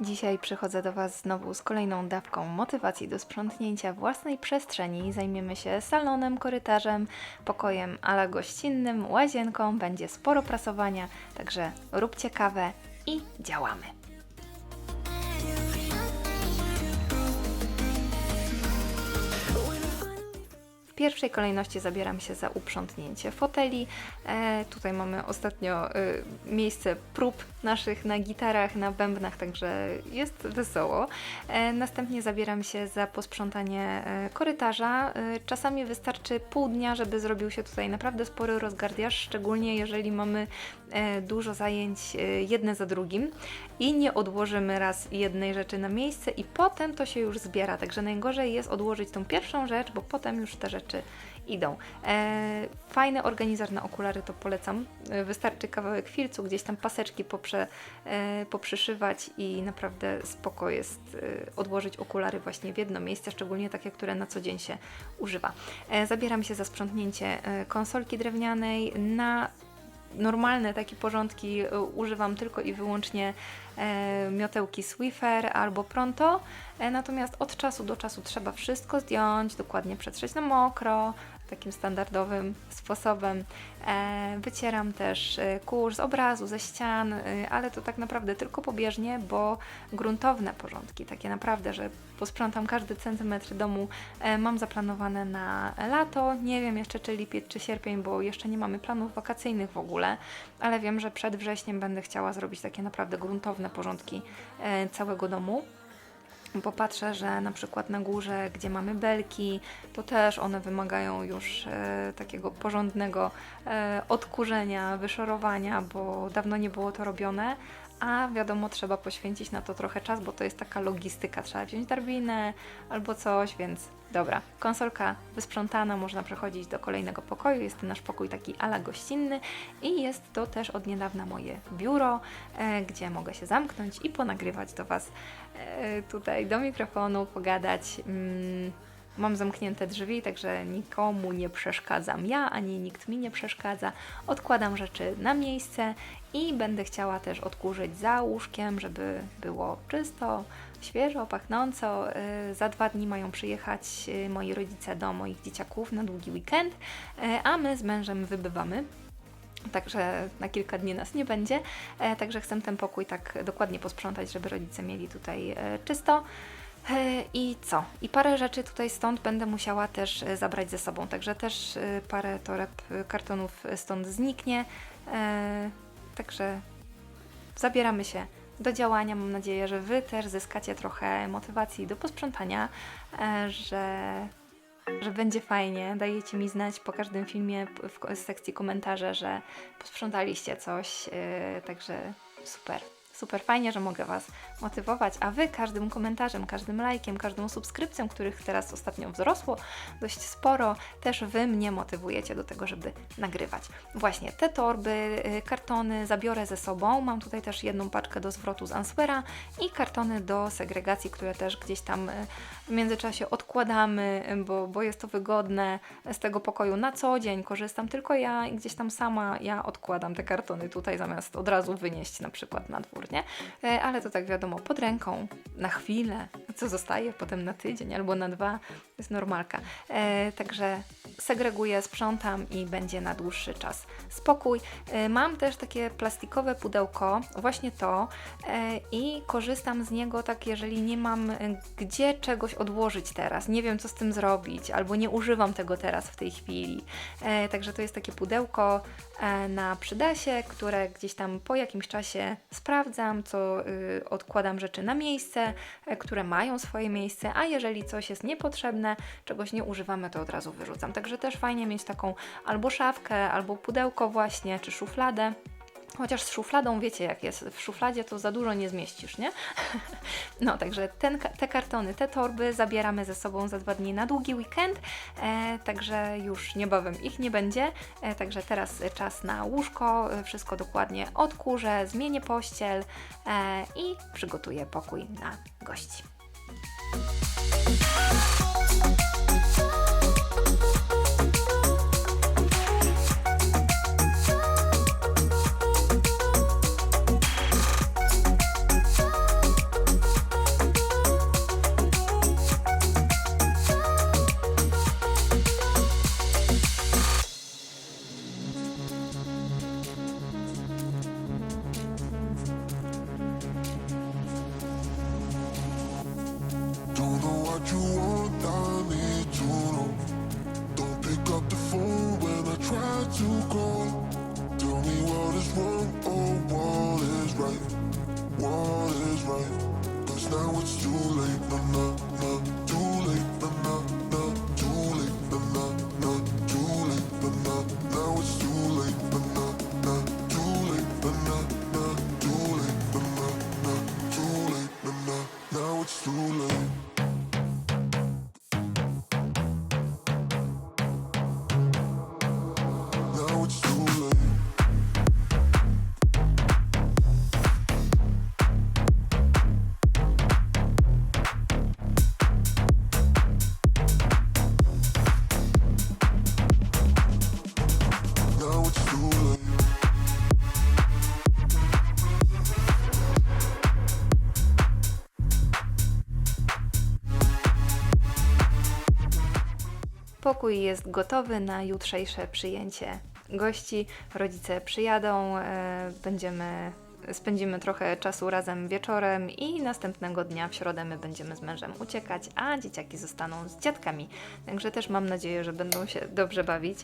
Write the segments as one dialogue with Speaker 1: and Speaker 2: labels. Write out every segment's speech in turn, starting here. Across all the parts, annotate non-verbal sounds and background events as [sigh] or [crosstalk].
Speaker 1: Dzisiaj przychodzę do Was znowu z kolejną dawką motywacji do sprzątnięcia własnej przestrzeni. Zajmiemy się salonem, korytarzem, pokojem ala gościnnym, łazienką. Będzie sporo prasowania, także róbcie kawę i działamy. W pierwszej kolejności zabieram się za uprzątnięcie foteli. E, tutaj mamy ostatnio e, miejsce prób naszych na gitarach, na bębnach, także jest wesoło. E, następnie zabieram się za posprzątanie e, korytarza. E, czasami wystarczy pół dnia, żeby zrobił się tutaj naprawdę spory rozgardiaż, szczególnie jeżeli mamy e, dużo zajęć e, jedne za drugim i nie odłożymy raz jednej rzeczy na miejsce i potem to się już zbiera. Także najgorzej jest odłożyć tą pierwszą rzecz, bo potem już te rzeczy idą. E, fajny organizar na okulary to polecam. E, wystarczy kawałek filcu, gdzieś tam paseczki poprze, e, poprzyszywać i naprawdę spoko jest e, odłożyć okulary właśnie w jedno miejsce, szczególnie takie, które na co dzień się używa. E, zabieram się za sprzątnięcie e, konsolki drewnianej na normalne takie porządki y, używam tylko i wyłącznie e, miotełki Swiffer albo Pronto, e, natomiast od czasu do czasu trzeba wszystko zdjąć, dokładnie przetrzeć na mokro, takim standardowym sposobem. E, wycieram też e, kurz z obrazu, ze ścian, e, ale to tak naprawdę tylko pobieżnie, bo gruntowne porządki, takie naprawdę, że posprzątam każdy centymetr domu, mam zaplanowane na lato. Nie wiem jeszcze czy lipiec, czy sierpień, bo jeszcze nie mamy planów wakacyjnych w ogóle, ale wiem, że przed wrześniem będę chciała zrobić takie naprawdę gruntowne porządki całego domu. Bo patrzę, że na przykład na górze, gdzie mamy belki, to też one wymagają już e, takiego porządnego e, odkurzenia, wyszorowania, bo dawno nie było to robione. A wiadomo, trzeba poświęcić na to trochę czas, bo to jest taka logistyka. Trzeba wziąć drabinę albo coś, więc dobra. Konsolka wysprzątana, można przechodzić do kolejnego pokoju. Jest nasz pokój taki ala gościnny i jest to też od niedawna moje biuro, e, gdzie mogę się zamknąć i ponagrywać do Was e, tutaj do mikrofonu, pogadać. Mm, Mam zamknięte drzwi, także nikomu nie przeszkadzam ja, ani nikt mi nie przeszkadza. Odkładam rzeczy na miejsce i będę chciała też odkurzyć za łóżkiem, żeby było czysto, świeżo, pachnąco. Yy, Za dwa dni mają przyjechać yy, moi rodzice do moich dzieciaków na długi weekend, yy, a my z mężem wybywamy. Także na kilka dni nas nie będzie. Także chcę ten pokój tak dokładnie posprzątać, żeby rodzice mieli tutaj czysto. E, I co? I parę rzeczy tutaj stąd będę musiała też e, zabrać ze sobą. Także też e, parę toreb kartonów stąd zniknie. Także zabieramy się do działania. Mam nadzieję, że Wy też zyskacie trochę motywacji do posprzątania, że że będzie fajnie. Dajecie mi znać po każdym filmie w sekcji komentarze, że posprzątaliście coś, także super. Super fajnie, że mogę Was motywować, a Wy każdym komentarzem, każdym lajkiem, każdą subskrypcją, których teraz ostatnio wzrosło dość sporo, też Wy mnie motywujecie do tego, żeby nagrywać. Właśnie te torby, yy, kartony zabiorę ze sobą. Mam tutaj też jedną paczkę do zwrotu z Answera i kartony do segregacji, które też gdzieś tam yy, w międzyczasie odkładamy, yy, bo, bo jest to wygodne z tego pokoju na co dzień. Korzystam tylko ja i gdzieś tam sama ja odkładam te kartony tutaj zamiast od razu wynieść na przykład na dwór, nie? E, Ale to tak wiadomo, pod ręką, na chwilę, co zostaje potem na tydzień albo na dwa, jest normalka. E, Także segreguję, sprzątam i będzie na dłuższy czas spokój. E, Mam też takie plastikowe pudełko, właśnie to e, i korzystam z niego tak, jeżeli nie mam e, gdzie czegoś odłożyć teraz, nie wiem co z tym zrobić, albo nie używam tego teraz w tej chwili. E, Także to jest takie pudełko e, na przydasie, które gdzieś tam po jakimś czasie sprawdzam, co y, odkładam rzeczy na miejsce, e, które mają swoje miejsce, a jeżeli coś jest niepotrzebne, czegoś nie używamy, to od razu wyrzucam. Także też fajnie mieć taką albo szafkę, albo pudełko właśnie, czy szufladę. Chociaż z szufladą wiecie jak jest, w szufladzie to za dużo nie zmieścisz, nie? [laughs] No, także ten, te kartony, te torby zabieramy ze sobą za dwa dni na długi weekend, e, także już niebawem ich nie będzie, e, także teraz czas na łóżko, e, wszystko dokładnie odkurzę, zmienię pościel e, i przygotuję pokój na gości.
Speaker 2: 如果。
Speaker 1: Pokój jest gotowy na jutrzejsze przyjęcie gości. Rodzice przyjadą, e, będziemy, spędzimy trochę czasu razem wieczorem i następnego dnia w środę my będziemy z mężem uciekać, a dzieciaki zostaną z dziadkami. Także też mam nadzieję, że będą się dobrze bawić.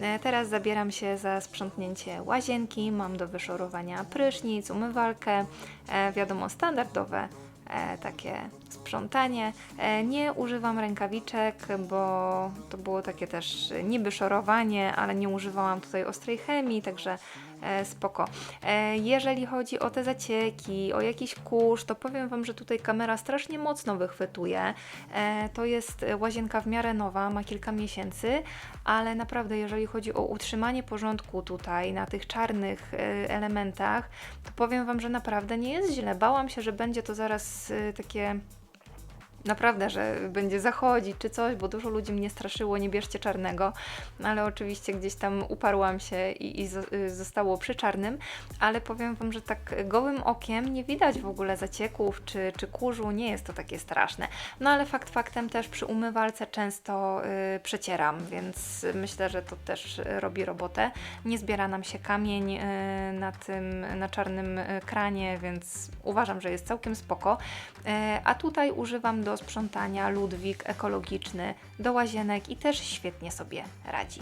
Speaker 1: E, Teraz zabieram się za sprzątnięcie łazienki. Mam do wyszorowania prysznic, umywalkę, e, wiadomo standardowe takie sprzątanie. E, nie używam rękawiczek, bo to było takie też niby szorowanie, ale nie używałam tutaj ostrej chemii, także e, spoko. E, jeżeli chodzi o te zacieki, o jakiś kurz, to powiem Wam, że tutaj kamera strasznie mocno wychwytuje. E, to jest łazienka w miarę nowa, ma kilka miesięcy, ale naprawdę jeżeli chodzi o utrzymanie porządku tutaj na tych czarnych e, elementach, to powiem Wam, że naprawdę nie jest źle. Bałam się, że będzie to zaraz e, takie naprawdę, że będzie zachodzić czy coś, bo dużo ludzi mnie straszyło, nie bierzcie czarnego, ale oczywiście gdzieś tam uparłam się i, i y, zostało przy czarnym, ale powiem Wam, że tak gołym okiem nie widać w ogóle zacieków czy, czy kurzu, nie jest to takie straszne. No ale fakt faktem też przy umywalce często y, przecieram, więc myślę, że to też robi robotę. Nie zbiera nam się kamień y, na tym, na czarnym y, kranie, więc uważam, że jest całkiem spoko. E, A tutaj używam do sprzątania Ludwik ekologiczny do łazienek i też świetnie sobie radzi.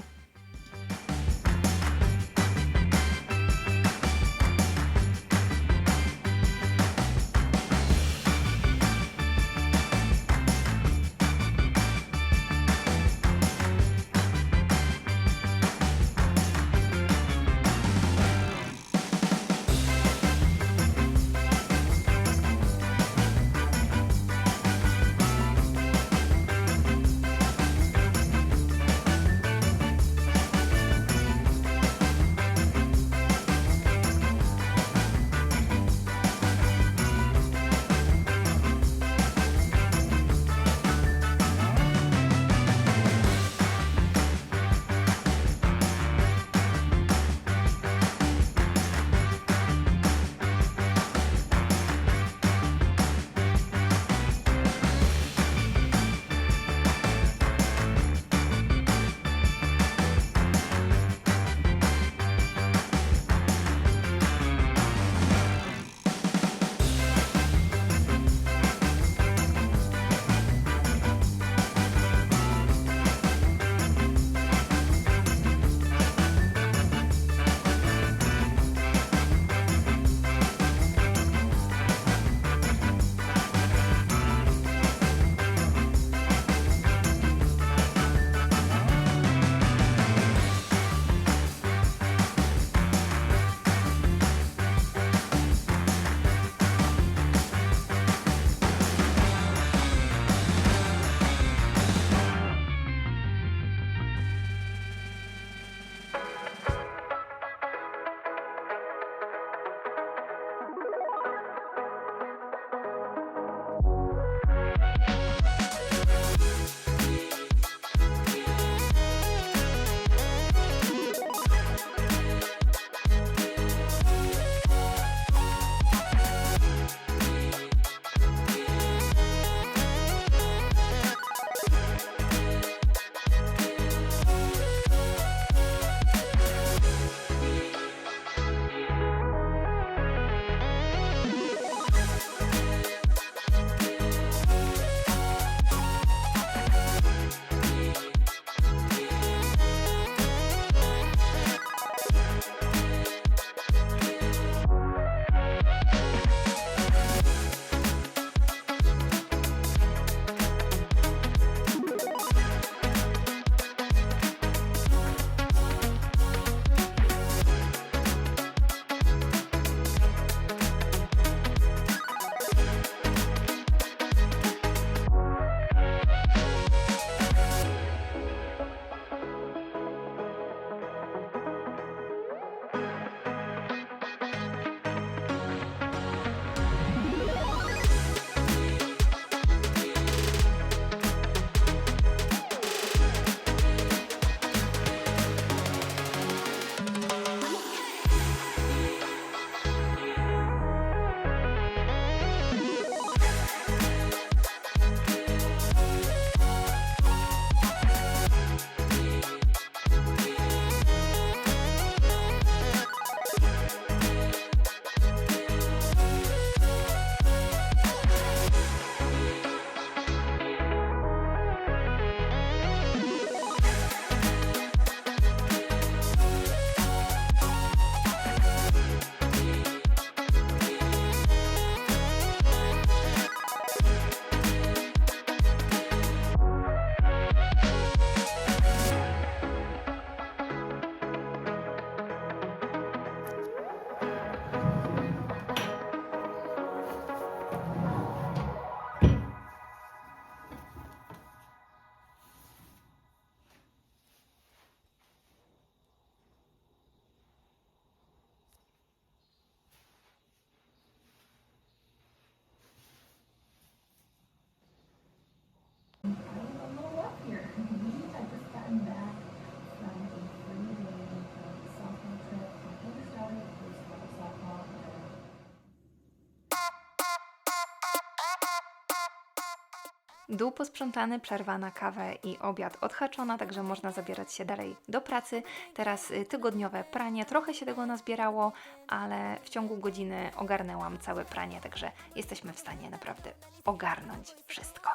Speaker 1: Dół posprzątany, przerwa na kawę i obiad odhaczona, także można zabierać się dalej do pracy. Teraz y, tygodniowe pranie, trochę się tego nazbierało, ale w ciągu godziny ogarnęłam całe pranie, także jesteśmy w stanie naprawdę ogarnąć wszystko.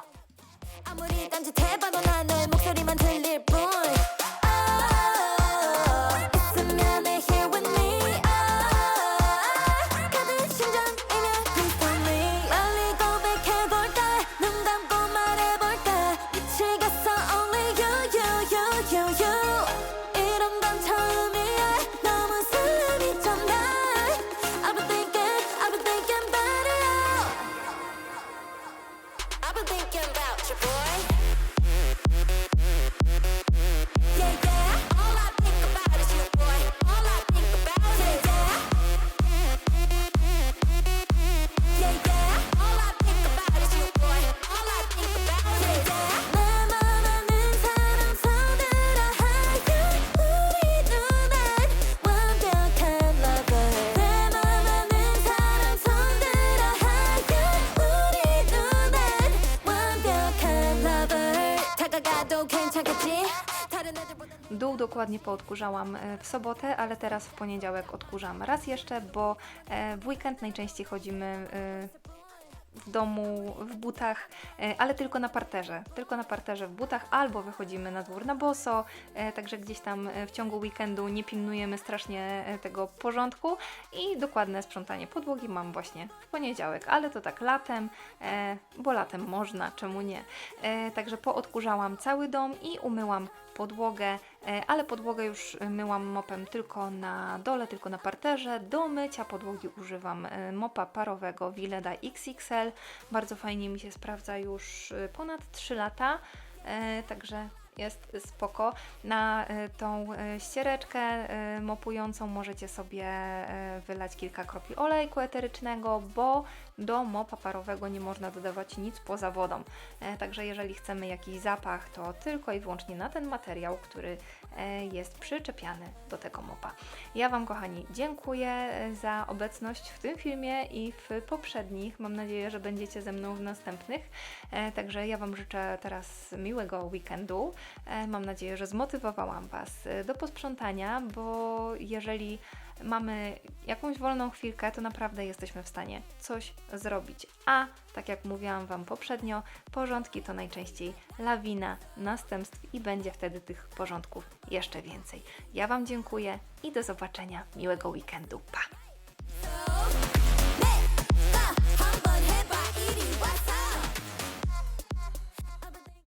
Speaker 3: 아무리 딴짓해봐도 난 내 목소리만 들릴 뿐 아, 있으면
Speaker 1: Dół dokładnie poodkurzałam e, w sobotę, ale teraz w poniedziałek odkurzam raz jeszcze, bo e, w weekend najczęściej chodzimy e, w domu w butach, ale tylko na parterze. Tylko na parterze w butach, albo wychodzimy na dwór na boso, także gdzieś tam w ciągu weekendu nie pilnujemy strasznie tego porządku i dokładne sprzątanie podłogi mam właśnie w poniedziałek, ale to tak latem, bo latem można, czemu nie. Także poodkurzałam cały dom i umyłam podłogę, ale podłogę już myłam mopem tylko na dole, tylko na parterze. Do mycia podłogi używam e, mopa parowego Willeda XXL. Bardzo fajnie mi się sprawdza już e, ponad 3 lata, e, także jest spoko. Na e, tą e, ściereczkę e, mopującą możecie sobie wylać kilka kropli olejku eterycznego, bo do mopa parowego nie można dodawać nic poza wodą. Także jeżeli chcemy jakiś zapach, to tylko i wyłącznie na ten materiał, który jest przyczepiany do tego mopa. Ja Wam, kochani, dziękuję e, za obecność w tym filmie i w poprzednich. Mam nadzieję, że będziecie ze mną w następnych. E, Także ja Wam życzę teraz miłego weekendu. E, Mam nadzieję, że zmotywowałam Was e, do posprzątania, bo jeżeli mamy jakąś wolną chwilkę, to naprawdę jesteśmy w stanie coś zrobić. A tak jak mówiłam Wam poprzednio, porządki to najczęściej lawina następstw i będzie wtedy tych porządków jeszcze więcej. Ja Wam dziękuję i do zobaczenia. Miłego weekendu. Pa!